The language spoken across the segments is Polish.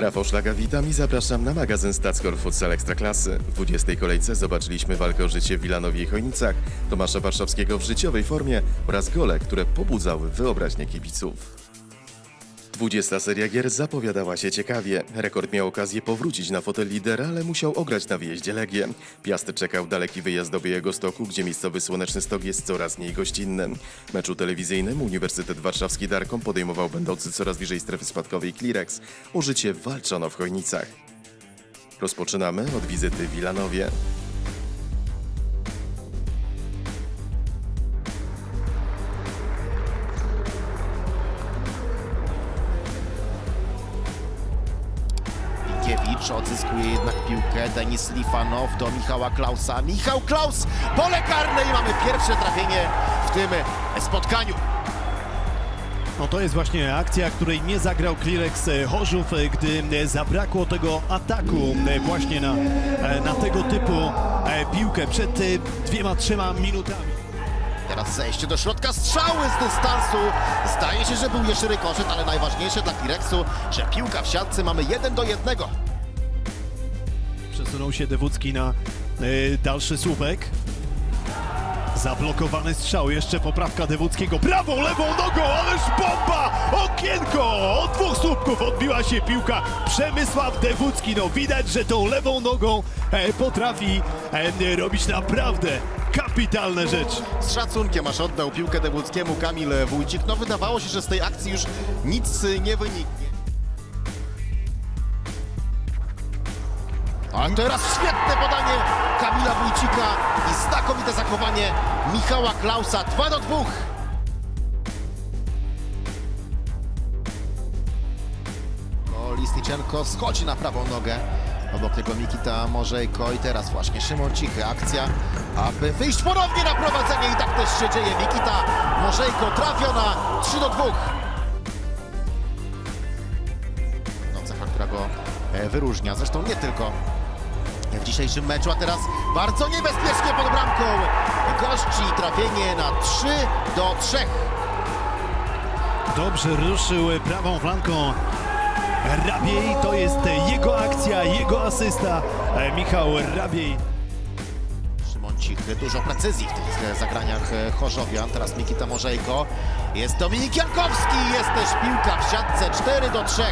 Rafał Szlaga, witam i zapraszam na magazyn Stackor Futsal Ekstraklasy. W 20. kolejce zobaczyliśmy walkę o życie w Wilanowie i Chojnicach, Tomasza Warszawskiego w życiowej formie oraz gole, które pobudzały wyobraźnię kibiców. 20. seria gier zapowiadała się ciekawie. Rekord miał okazję powrócić na fotel lidera, ale musiał ograć na wyjeździe Legię. Piast czekał daleki wyjazd do Stoku, gdzie miejscowy Słoneczny Stok jest coraz mniej gościnny. Meczu telewizyjnym Uniwersytet Warszawski Darkom podejmował będący coraz bliżej strefy spadkowej Klirex. O życie walczono w Chojnicach. Rozpoczynamy od wizyty w Wilanowie. Denis Lifanow do Michała Klausa. Michał Klaus, pole karne i mamy pierwsze trafienie w tym spotkaniu. No to jest właśnie akcja, której nie zagrał Klirex e, Chorzów, e, gdy e, zabrakło tego ataku właśnie na, na tego typu piłkę przed dwiema, trzema minutami. Teraz zejście do środka, strzały z dystansu. Zdaje się, że był jeszcze rykoszet, ale najważniejsze dla Klirexu, że piłka w siatce mamy jeden do jednego. Przesunął się Dewódzki na e, dalszy słupek. Zablokowany strzał, jeszcze poprawka Dewódzkiego. Prawą, lewą nogą, ależ bomba! Okienko! Od dwóch słupków odbiła się piłka. Przemysław Dewódzki, no widać, że tą lewą nogą e, potrafi e, robić naprawdę kapitalne rzeczy. Z szacunkiem aż oddał piłkę Dewódzkiemu Kamil Wójcik. No wydawało się, że z tej akcji już nic y, nie wyniknie. A teraz świetne podanie Kamila Wójcika i znakomite zachowanie Michała Klausa. 2 do 2. No, schodzi na prawą nogę. Obok tego Mikita Morzejko i teraz właśnie Szymon Cichy. Akcja, aby wyjść ponownie na prowadzenie i tak też się dzieje. Mikita Morzejko trafiona 3 do 2. No, cecha, która go e, wyróżnia. Zresztą nie tylko w dzisiejszym meczu, a teraz bardzo niebezpiecznie pod bramką gości trafienie na 3 do 3. Dobrze ruszył prawą flanką Rabiej. To jest jego akcja, jego asysta. E, Michał Rabiej. Szymon Cichy, dużo precyzji w tych e, zagraniach e, Chorzowian. Teraz Mikita Morzejko. Jest Dominik Jankowski, jest też piłka w siatce 4 do 3.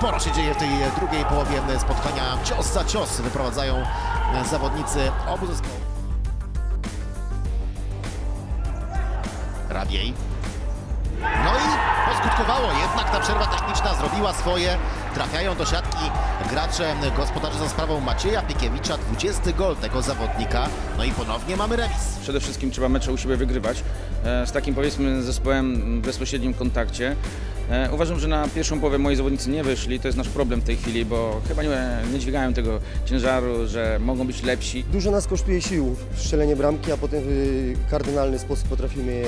Sporo się dzieje w tej e, drugiej połowie e, spotkania. Cios za cios wyprowadzają e, zawodnicy obu zespołów. Rabiej. No i poskutkowało, jednak ta przerwa techniczna zrobiła swoje. Trafiają do siatki gracze gospodarze za sprawą Macieja Piekiewicza. 20 gol tego zawodnika. No i ponownie mamy remis. Przede wszystkim trzeba mecze u siebie wygrywać. Z takim powiedzmy zespołem w bezpośrednim kontakcie. E, Uważam, że na pierwszą połowę moi zawodnicy nie wyszli. To jest nasz problem w tej chwili, bo chyba nie, nie dźwigają tego ciężaru, że mogą być lepsi. Dużo nas kosztuje sił strzelenie bramki, a potem w kardynalny sposób potrafimy je,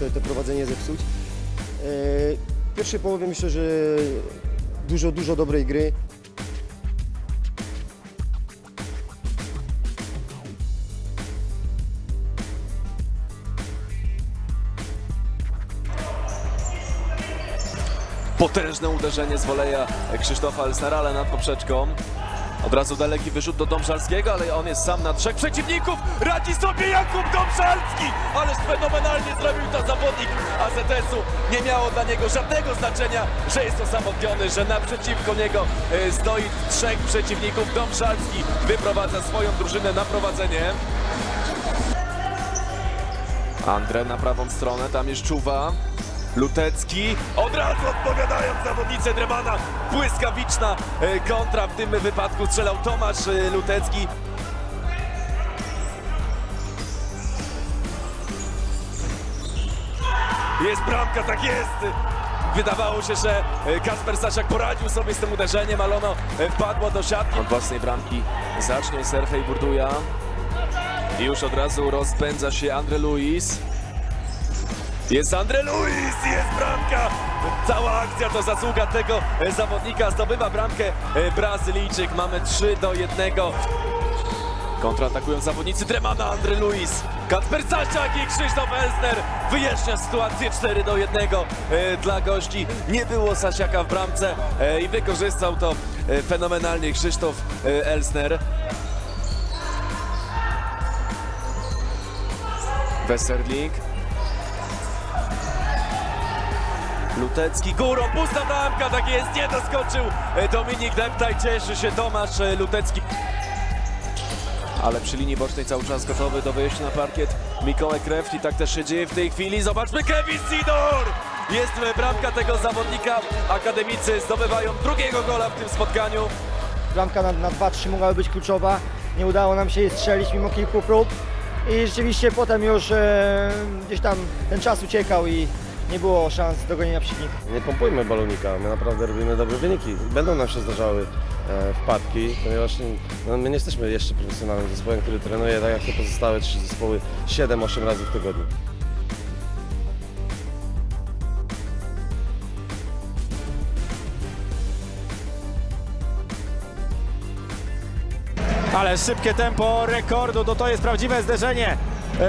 te, te prowadzenie zepsuć. E, W pierwszej połowie myślę, że dużo, dużo dobrej gry. Potężne uderzenie z woleja Krzysztofa Elsnerala nad poprzeczką. Od razu daleki wyrzut do Domżalskiego, ale on jest sam na trzech przeciwników. Radzi sobie Jakub Domżalski! Ależ fenomenalnie zrobił to zawodnik AZS-u. Nie miało dla niego żadnego znaczenia, że jest osamotniony, że naprzeciwko niego e, stoi trzech przeciwników. Domżalski wyprowadza swoją drużynę na prowadzenie. Andre na prawą stronę, tam jest Czuwa. Lutecki, od razu odpowiadają zawodnicy Dremana. Błyskawiczna e, kontra w tym wypadku strzelał Tomasz e, Lutecki. Jest bramka, tak jest! Wydawało się, że e, Kasper Stasiak poradził sobie z tym uderzeniem, ale ono wpadło do siatki. Od własnej bramki zacznie Serfej Burduja. I już od razu rozpędza się Andre Luis. Jest Andre Luis, jest bramka! Cała akcja to zasługa tego e, zawodnika. Zdobywa bramkę e, Brazylijczyk. Mamy 3 do 1. Kontratakują zawodnicy Dremana, Andry Luis, Kacper Sasiak i Krzysztof Elsner wyjaśnia sytuację 4 do 1 e, dla gości. Nie było Sasiaka w bramce i wykorzystał to fenomenalnie Krzysztof Elsner. Westerling. Lutecki górą, pusta bramka, tak jest, nie doskoczył e, Dominik Deptaj, cieszy się Tomasz e, Lutecki. Ale przy linii bocznej cały czas gotowy do wyjścia na parkiet Mikołaj Kreft i tak też się dzieje w tej chwili. Zobaczmy Kevin Sidor! Jest bramka tego zawodnika. Akademicy zdobywają drugiego gola w tym spotkaniu. Bramka na, na 2-3 mogłaby być kluczowa. Nie udało nam się jej strzelić mimo kilku prób. I rzeczywiście potem już e, gdzieś tam ten czas uciekał i nie było szans dogonienia przeciwnika. Nie pompujmy balonika, my naprawdę robimy dobre wyniki. Będą nam się zdarzały e, wpadki, ponieważ no, my nie jesteśmy jeszcze profesjonalnym zespołem, który trenuje tak jak te pozostałe trzy zespoły 7-8 razy w tygodniu. Ale szybkie tempo rekordu, to to jest prawdziwe zderzenie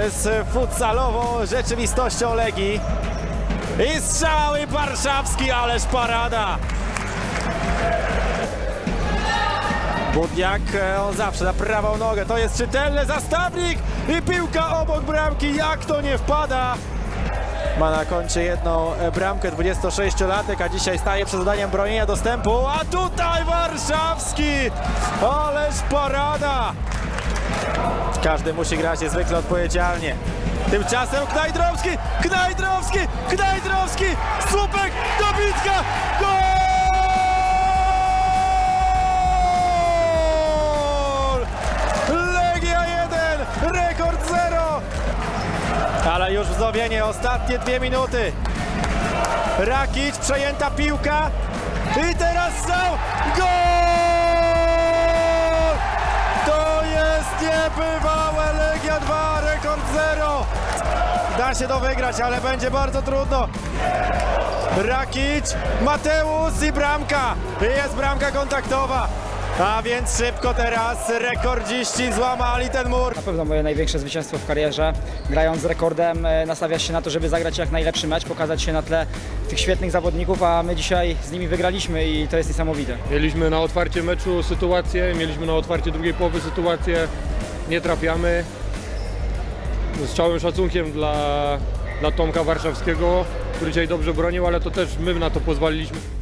z futsalową rzeczywistością Legii. I strzały Warszawski, ależ parada! Budniak, e, on zawsze na prawą nogę, to jest czytelny zastawnik i piłka obok bramki, jak to nie wpada! Ma na koncie jedną e, bramkę 26-latek, a dzisiaj staje przed zadaniem bronienia dostępu, a tutaj Warszawski! Ależ parada! Każdy musi grać niezwykle odpowiedzialnie. Tymczasem Knajdrowski, Knajdrowski, Knajdrowski, słupek, dobitka, gol! Legia 1, rekord 0! Ale już wznowienie, ostatnie dwie minuty. Rakic, przejęta piłka i teraz strzał, gol! Jest niebywałe, Legia 2, rekord 0. Da się to wygrać, ale będzie bardzo trudno. Rakic, Mateusz i bramka. Jest bramka kontaktowa. A więc szybko teraz rekordziści złamali ten mur. Na pewno moje największe zwycięstwo w karierze. Grając z rekordem e, nastawiasz się na to, żeby zagrać jak najlepszy mecz, pokazać się na tle tych świetnych zawodników, a my dzisiaj z nimi wygraliśmy i to jest niesamowite. Mieliśmy na otwarcie meczu sytuację, mieliśmy na otwarcie drugiej połowy sytuację, nie trafiamy. Z całym szacunkiem dla, dla Tomka Warszawskiego, który dzisiaj dobrze bronił, ale to też my na to pozwoliliśmy.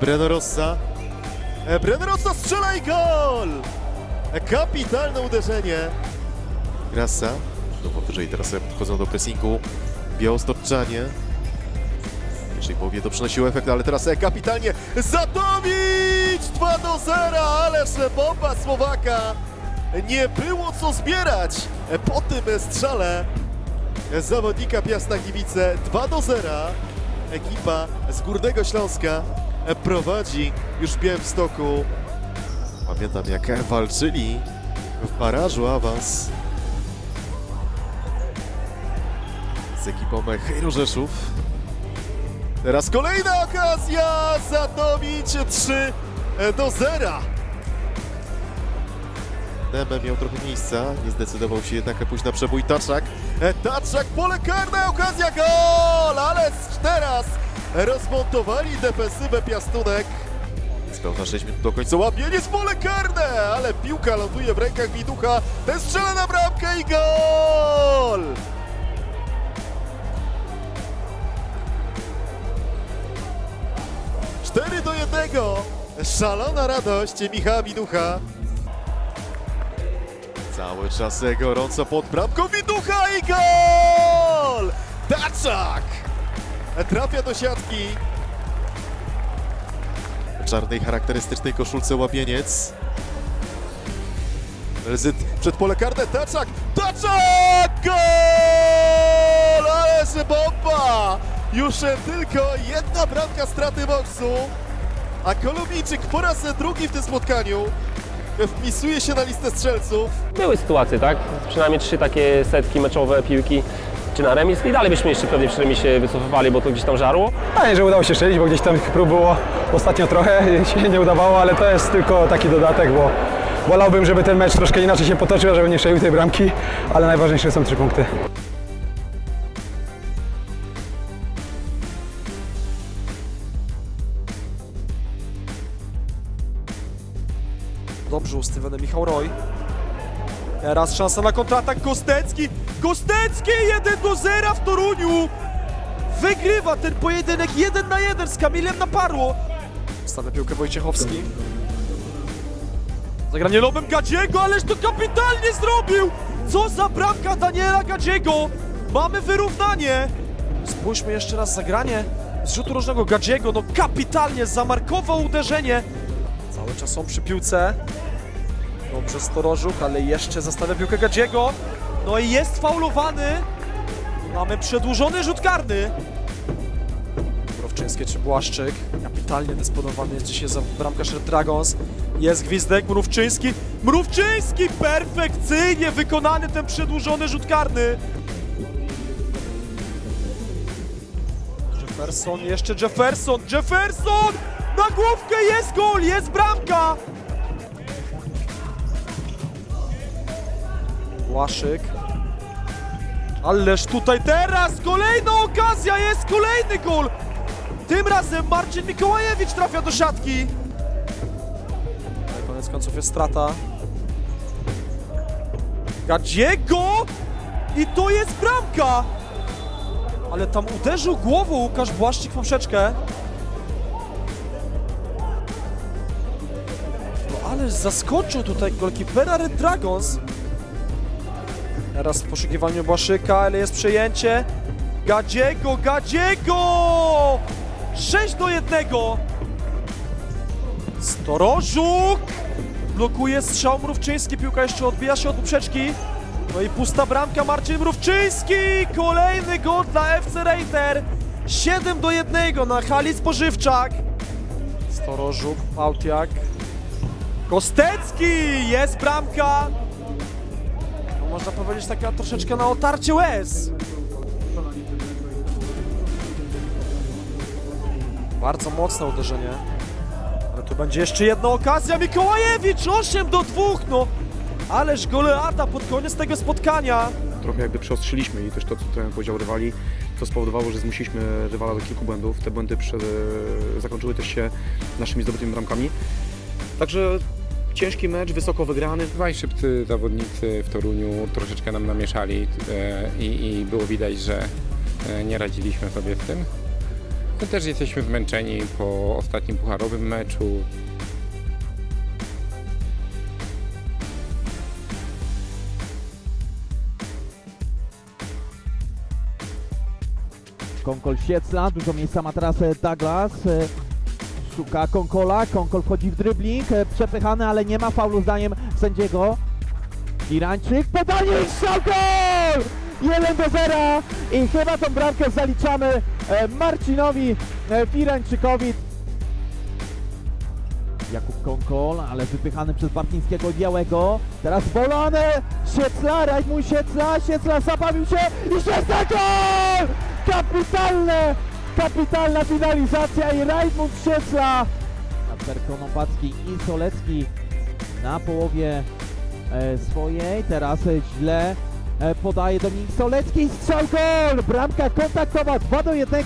Breno Rossa. E, Breno Rossa strzela i gol! E, Kapitalne uderzenie. Grassa. No powyżej teraz podchodzą do pressingu. Białostoczanie. W pierwszej połowie to przynosiło efekt, ale teraz e, kapitalnie Zatowicz! 2 do 0, ależ bomba Słowaka. Nie było co zbierać po tym strzale zawodnika Piasta Gliwice. 2 do 0. Ekipa z Górnego Śląska prowadzi już w Białymstoku. Pamiętam jak walczyli w barażu awans z ekipą Hejro Rzeszów. Teraz kolejna okazja! Zatowicz 3 do 0. Deme miał trochę miejsca, nie zdecydował się jednak pójść na przebój Taczak. E, Taczak, pole karne, okazja, gol! Ale teraz rozmontowali defensywę Piastunek. Spełna 6 minut do końca, łapienie z pole karne, ale piłka ląduje w rękach Widucha, ten strzela na bramkę i gol! Cztery do jednego. Szalona radość Michała Widucha. Cały czas gorąco pod bramką Widucha i gol! Taczak! Trafia do siatki. W czarnej charakterystycznej koszulce łapieniec. Ryzyt przed pole karne, Taczak! Taczak! Gol! Ależ bomba! Już tylko jedna bramka straty boksu. A Kolumbijczyk po raz drugi w tym spotkaniu wpisuje się na listę strzelców. Były sytuacje, tak? Przynajmniej trzy takie setki meczowe piłki czy na remis i dalej byśmy jeszcze pewnie przy remisie wycofywali, bo to gdzieś tam żarło. Fajnie, że udało się strzelić, bo gdzieś tam prób było ostatnio trochę, się nie udawało, ale to jest tylko taki dodatek, bo wolałbym, żeby ten mecz troszkę inaczej się potoczył, żeby nie strzelił tej bramki, ale najważniejsze są trzy punkty. Dobrze ustawiony Michał Roy. Teraz szansa na kontratak Kostecki. Kostecki 1 do 0 w Toruniu. Wygrywa ten pojedynek 1 na 1 z Kamilem Naparło. Stawia piłkę Wojciechowski. Zagranie lobem Gadziego, ależ to kapitalnie zrobił! Co za bramka Daniela Gadziego! Mamy wyrównanie! Spójrzmy jeszcze raz zagranie z rzutu rożnego Gadziego. No kapitalnie zamarkował uderzenie. Cały czas są przy piłce. Dobrze Storożuk, ale jeszcze zostawia piłkę Gadziego. No i jest faulowany. Mamy przedłużony rzut karny. Mrówczyńskie czy Błaszczyk. Kapitalnie dysponowany jest dzisiaj za bramkarz Red Dragons. Jest gwizdek Mrówczyński. Mrówczyński! Perfekcyjnie wykonany ten przedłużony rzut karny. Jefferson, jeszcze Jefferson, Jefferson! Na główkę jest gol, jest bramka! Błaszczyk. Ależ tutaj teraz kolejna okazja, jest kolejny gol! Tym razem Marcin Mikołajewicz trafia do siatki. Ale koniec końców jest strata. Gadziego! I to jest bramka! Ale tam uderzył głową Łukasz Błaszczyk poprzeczkę. No ale zaskoczył tutaj golkipera Red Dragons. Teraz w poszukiwaniu Błaszyka, ale jest przejęcie. Gadziego, Gadziego! 6 do 1. Storożuk! Blokuje strzał Mrówczyński, piłka jeszcze odbija się od poprzeczki. No i pusta bramka Marcin Mrówczyński! Kolejny gol dla FC Reiter. 7 do 1 na hali Spożywczak. Storożuk, Pałtiak. Kostecki! Jest bramka! No, można powiedzieć taka troszeczkę na otarcie łez. Bardzo mocne uderzenie. Ale tu będzie jeszcze jedna okazja. Mikołajewicz 8 do 2. No, ależ goleada pod koniec tego spotkania. trochę jakby przeostrzyliśmy i też to, co ten powiedział rywali, co spowodowało, że zmusiliśmy rywala do kilku błędów. Te błędy prze, zakończyły też się naszymi zdobytymi bramkami. Także ciężki mecz, wysoko wygrany. Dwaj szybcy zawodnicy w Toruniu troszeczkę nam namieszali e, i, i było widać, że e, nie radziliśmy sobie z tym. My też jesteśmy zmęczeni po ostatnim pucharowym meczu. Konkol Siecla, dużo miejsca ma teraz e, Douglas. E, Szuka Konkola, Konkol wchodzi w dribbling, e, przepychany, ale nie ma faulu zdaniem sędziego. Irańczyk, podanie i strzał gol! 1 do 0 i chyba tą bramkę zaliczamy e, Marcinowi e, Firańczykowi. Jakub Konkol, ale wypychany przez Bartińskiego Białego. Teraz Bolane, Siecla, Rajmund Siecla, Siecla zabawił się i Siecla gol! Kapitalne, kapitalna finalizacja i Rajmund Siecla. Kasper Konopacki i Solecki na połowie e, swojej. Teraz e, źle e, podaje Dominik Solecki. Strzał gol! Bramka kontaktowa 2 do 1.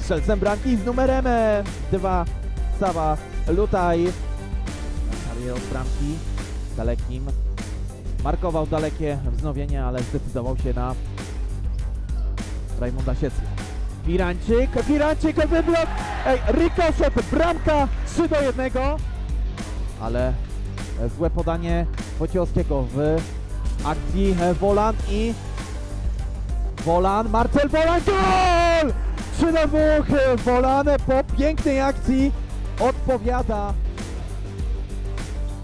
Strzelcem bramki z numerem 2 Sawa Lutaj. Karierę od bramki dalekim. Markował dalekie wznowienie, ale zdecydował się na Rajmunda Siecla. Pirańczyk, Pirańczyk, wyblok, ej, rikoszet, bramka 3 do 1. Ale złe podanie Wojciechowskiego w akcji Wolan i Wolan, Marcel Wolan, gol! 3 do 2, Wolan po pięknej akcji odpowiada.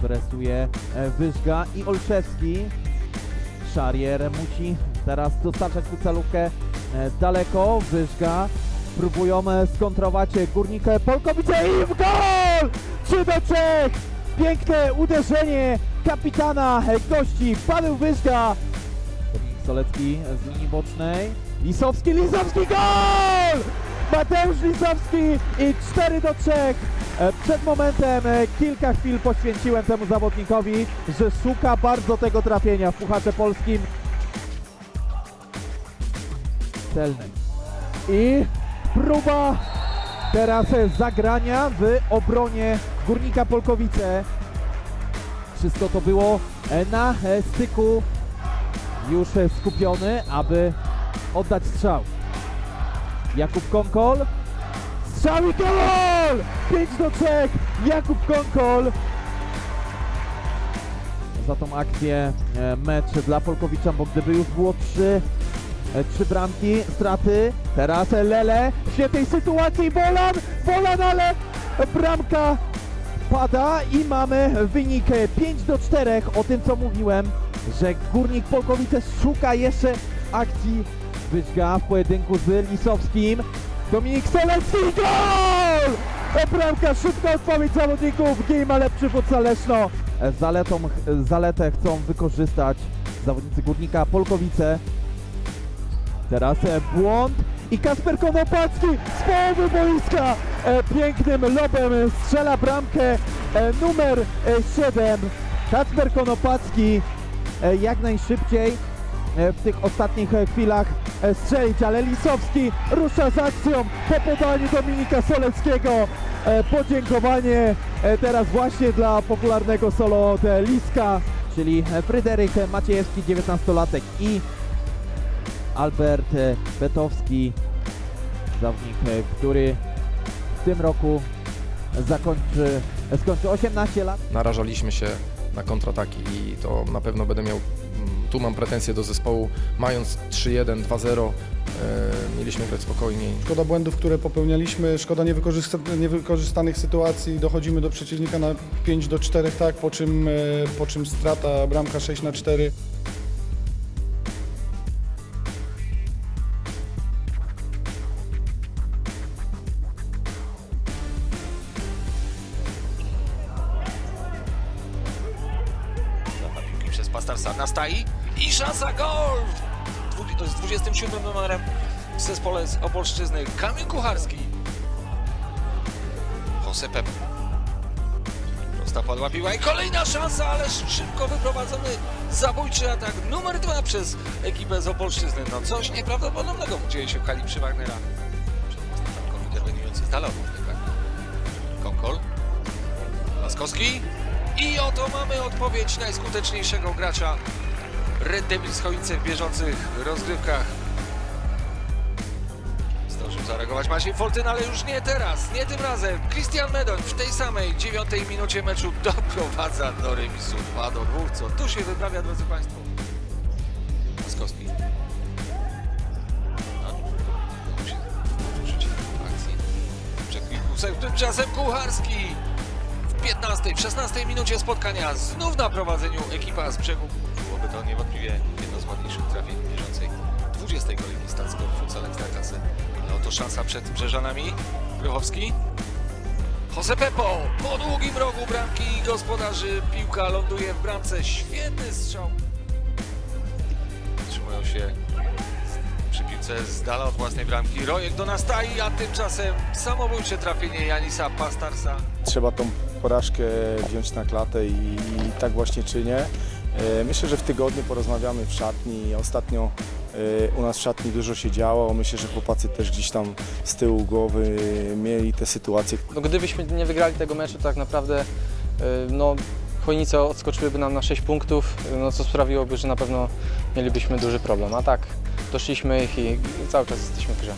Presuje e, Wyżga i Olszewski. Szarier musi teraz dostarczać tu celówkę e, daleko. Wyżga próbują e, skontrować e, Górnik e, Polkowice i w gol! 3 do 3! piękne uderzenie kapitana gości Paweł Wyżga. Solecki z linii bocznej. Lisowski, Lisowski, gol! Mateusz Lisowski i 4 do 3. E, Przed momentem e, kilka chwil poświęciłem temu zawodnikowi, że szuka bardzo tego trafienia w Pucharze Polskim. Celny. I próba teraz zagrania w obronie Górnika Polkowice. Wszystko to było na styku już skupiony, aby oddać strzał. Jakub Konkol. Strzał i gol! 5 do 3. Jakub Konkol. Za tą akcję e, mecz dla Polkowicza, bo gdyby już było 3 E, Trzy bramki, straty. Teraz Lele w świetnej sytuacji. Bolan, Bolan, ale bramka pada i mamy wynik 5 do 4. O tym co mówiłem, że Górnik Polkowice szuka jeszcze akcji Wyżga w pojedynku z Lisowskim. Dominik Solecki, gol! E, Bramka, szybka odpowiedź zawodników. Game ma lepszy futsal Leszno. E, Zaletą, zaletę chcą wykorzystać zawodnicy Górnika Polkowice. Teraz e, błąd i Kasper Konopacki z połowy boiska e, pięknym lobem strzela bramkę e, numer 7. Kasper Konopacki jak najszybciej w tych ostatnich chwilach strzelić, ale Lisowski rusza z akcją po podaniu Dominika Soleckiego. Podziękowanie teraz właśnie dla popularnego solo od Liska, czyli Fryderyk Maciejewski, 19-latek i Albert e, Betowski, zawodnik, e, który w tym roku zakończy, skończy 18 lat. narażaliśmy się na kontrataki i to na pewno będę miał, mm, tu mam pretensje do zespołu, mając 3-1, 2-0, e, mieliśmy grać spokojniej. Szkoda błędów, które popełnialiśmy, szkoda niewykorzysta- niewykorzystanych sytuacji. Dochodzimy do przeciwnika na 5 do 4, tak, po czym, e, po czym strata, bramka 6 na 4. Pastarsa na stai i szansa gol! Z 27 numerem w zespole z Opolszczyzny Kamil Kucharski. Jose Pepe. Prosta padła piła i kolejna szansa, ale szybko wyprowadzony zabójczy atak numer dwa przez ekipę z Opolszczyzny. No coś nieprawdopodobnego dzieje się w hali przy Wagnera. Interweniujący z dala tak. Konkol. Laskowski. I oto mamy odpowiedź najskuteczniejszego gracza Red Devils w bieżących rozgrywkach. Zdążył zareagować Maciej Foltyn, ale już nie teraz, nie tym razem. Christian Medoń w tej samej dziewiątej minucie meczu doprowadza do remisu 2 do 2. Co tu się wyprawia, drodzy Państwo? Laskowski. No, tymczasem Kucharski 15, w 16 minucie spotkania znów na prowadzeniu ekipa z brzegu. Byłoby to niewątpliwie jedno z ładniejszych trafień bieżącej 20 kolejki Stacko Futsal Ekstraklasy. Ale oto szansa przed Brzeżanami. Grochowski. Jose Pepo po długim rogu bramki gospodarzy. Piłka ląduje w bramce. Świetny strzał. Trzymują się przy piłce z dala od własnej bramki. Rojek do nastai, a tymczasem samobójcze trafienie Janisa Pastarsa. Trzeba tą porażkę wziąć na klatę i, i tak właśnie czynię. E, Myślę, że w tygodniu porozmawiamy w szatni. Ostatnio e, u nas w szatni dużo się działo. Myślę, że chłopacy też gdzieś tam z tyłu głowy mieli te sytuacje. No, gdybyśmy nie wygrali tego meczu, to tak naprawdę y, no, Chojnice odskoczyłyby nam na 6 punktów, no, co sprawiłoby, że na pewno mielibyśmy duży problem. A tak, doszliśmy ich i cały czas jesteśmy w grze.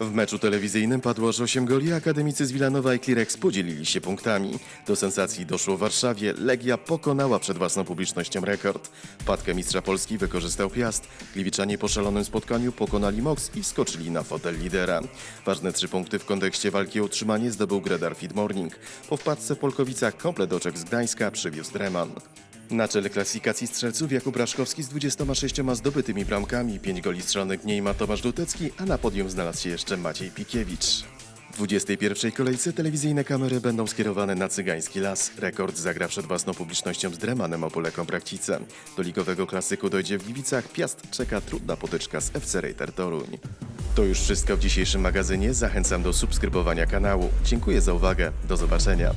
W meczu telewizyjnym padło aż 8 goli, akademicy z Wilanowa i Klirex podzielili się punktami. Do sensacji doszło w Warszawie. Legia pokonała przed własną publicznością rekord. Wpadkę mistrza Polski wykorzystał Piast. Gliwiczanie po szalonym spotkaniu pokonali Mox i wskoczyli na fotel lidera. Ważne trzy punkty w kontekście walki o utrzymanie zdobył Gredar Feed Morning. Po wpadce w Polkowicach komplet oczek z Gdańska przywiózł Dreman. Na czele klasyfikacji strzelców Jakub Raszkowski z 26 zdobytymi bramkami, 5 goli strzelonych mniej ma Tomasz Lutecki, a na podium znalazł się jeszcze Maciej Pikiewicz. W 21 kolejce telewizyjne kamery będą skierowane na Cygański Las. Rekord zagra przed własną publicznością z Dremanem Opoleką Prakcice. Do ligowego klasyku dojdzie w Gliwicach. Piast czeka trudna potyczka z FC Rejter Toruń. To już wszystko w dzisiejszym magazynie. Zachęcam do subskrybowania kanału. Dziękuję za uwagę. Do zobaczenia.